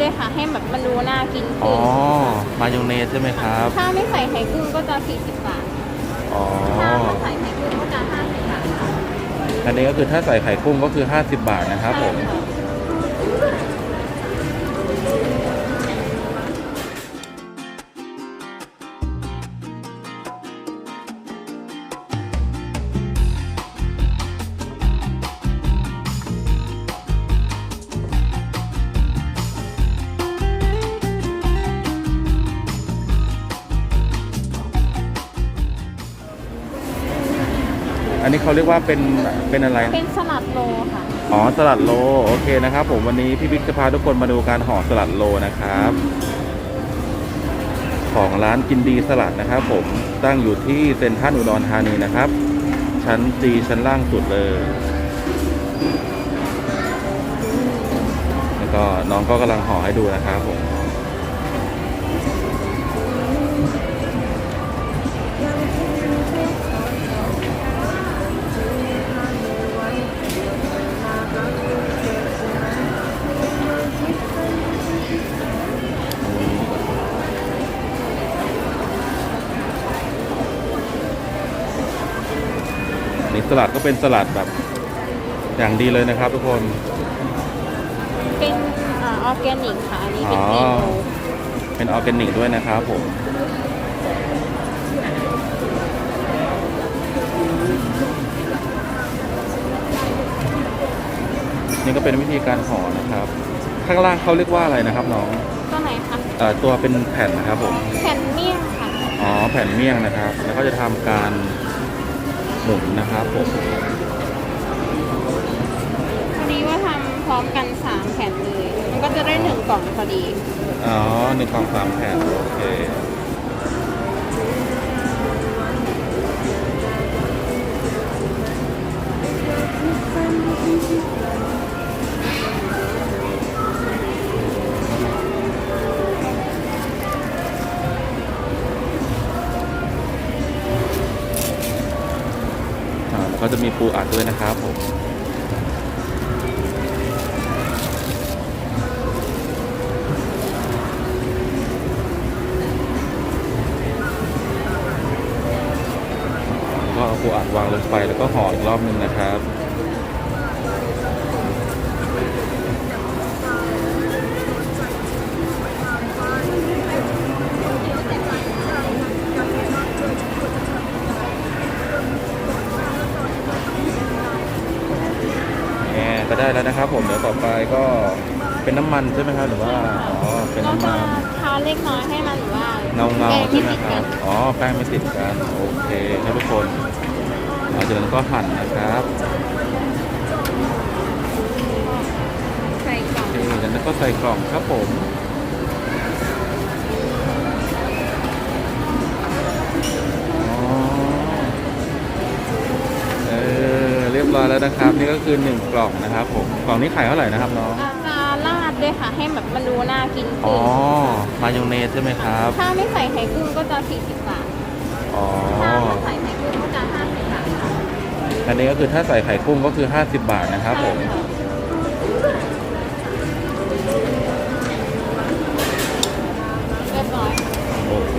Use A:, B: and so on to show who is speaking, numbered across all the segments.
A: ด้วยค่ะ ให้แบบมันดูน่ากิน
B: อ๋อ
A: ขึ้น
B: มายองเนสใช่ไหมครับ
A: ถ้าไม่ใส่ไข่กุ้งก็จะ 40 บาท
B: อ๋อ
A: ถ้าใส่ไข่กุ้งก็จะ50บาทค่ะ
B: อันนี้ก็คือถ้าใส่ไข่กุ้งก็คือ 50 บาทนะครับผม
A: ใช่ค่ะ
B: อันนี้เขาเรียกว่าเป็นเป็นอะไร
A: เป็นสลัดโลค่ะ
B: อ๋อสลัดโลโอเคนะครับ ผมวันนี้พี่บิ๊กจะพาทุกคนมาดูการห่อสลัดโลนะครับ ของร้านกินดีสลัดนะครับ ผมตั้งอยู่ที่เซ็นทรัลอุดรธานีนะครับ ชั้นจีชั้นล่างสุดเลยแล้วก็น้องก็กำลังห่อให้ดูนะครับผม สลัดก็เป็นสลัดแบบอย่างดีเลยนะครับ ทุกคน
A: เป็นออร์แกนิกค่ะ อันนี้เป็น
B: อ๋อ
A: เมนู
B: เป็นออร์แกนิกด้วยนะครับผม นี่ก็เป็นวิธีการห่อนะครับ ข้างล่างเขาเรียกว่าอะไรนะครับน้อง
A: ตัวไหนคะ
B: เอ่อตัวเป็นแผ่นนะครับผม
A: แผ่นเมี่ยงค่ะ
B: อ๋อแผ่นเมี่ยงนะครับ แล้วก็จะทำการ หมุนนะครับผม
A: พอดีว่าทำพร้อมกัน3แผ่นเลย มันก็จะได้หนึ่งกล่องพอดี
B: อ๋อหนึ่งกล่องสามแผ่นโอเค มีปูอัดด้วยนะครับผมก็เอาปูอัดวางลงไปแล้วก็ห่ออีกรอบหนึงนะครับ ได้แล้วนะครับ ผมเดี๋ยวต่อไปก็เป็นน้ำมันใช่ไหมครับหรือว่าอ๋อเป็น
A: ก็
B: น้ำ
A: จะ
B: มัน
A: ทาเล็กน้อยให้มันแบบว่า
B: เงาเงา
A: แป้ง
B: ๆใช่ไหม
A: ติด
B: ค
A: กั
B: รับ
A: น
B: อ๋อแป้งไม่ติดกันโอเคครับทุกคนหลังจากนั้นก็หั่นนะครับ
A: ใส่กล่อง
B: โอเคจากนั้นก็ใส่กล่องครับผม บร้อยแล้วนะครับ นี่ก็คือหนึ่งกล่องนะครับผมกล่องนี้ขายเท่าไหร่นะครับน้อง
A: อาจจะราดด้วยค่ะ ให้แบบมันดูน่ากิน
B: อ๋
A: ขึ้
B: อนมายองเนสใช่ไหมครับ
A: ถ้าไม่ใส่ไข่กุ้งก็จะ 40 บาท
B: อ๋อ
A: ถ้าใส่ไข่กุ้งก็จะ 50 บาทค่ะ
B: อันนี้ก็คือถ้าใส่ไข่กุ้งก็คือ 50 บาทนะครับผม
A: ใช่ค่ะเรียบร้อยค่ะ
B: โอเค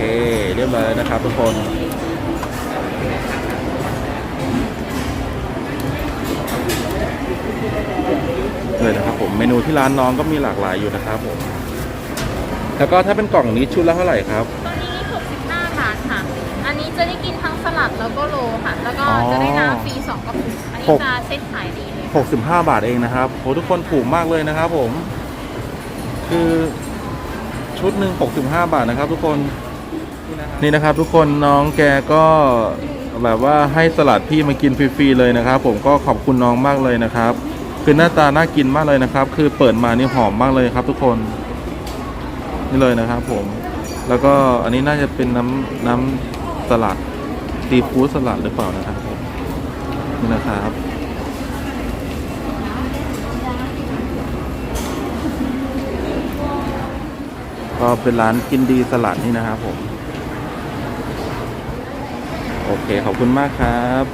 B: เรียบร้อยแล้วนะครับทุกคน เลยนะครับผม เมนู ที่ร้านน้องก็มีหลากหลายอยู่นะครับผม แล้วก็ถ้าเป็นกล่องนี้ชุดละเท่าไหร่ครับ
A: ตัวนี้ 65 บาทค่ะ อันนี้จะได้กินทั้งสลัดแล้วก็โลค่ะ แล้วก็
B: อ๋อ
A: จะได้น้ำฟรี2กระปุกอันนี้
B: หก
A: จะเซ็ตขายดีเลย
B: 65 บาทเองนะครับโหทุกคนถูกมากเลยนะครับผม คือชุดหนึ่ง65 บาทนะครับ ทุกคน นี่นะครับทุกคนน้องแกก็แบบว่าให้สลัดพี่มากินฟรีๆเลยนะครับ ผมก็ขอบคุณน้องมากเลยนะครับ คือหน้าตาน่ากินมากเลยนะครับ คือเปิดมานี่หอมมากเลยครับ ทุกคนนี่เลยนะครับ ผม แล้วก็อันนี้น่าจะเป็นน้ำน้ำสลัดซีฟู้ดสลัดหรือเปล่านะครับนี่นะครับก็เป็นร้านกินดีสลัดนี่นะครับผม โอเค ขอบคุณมากครับ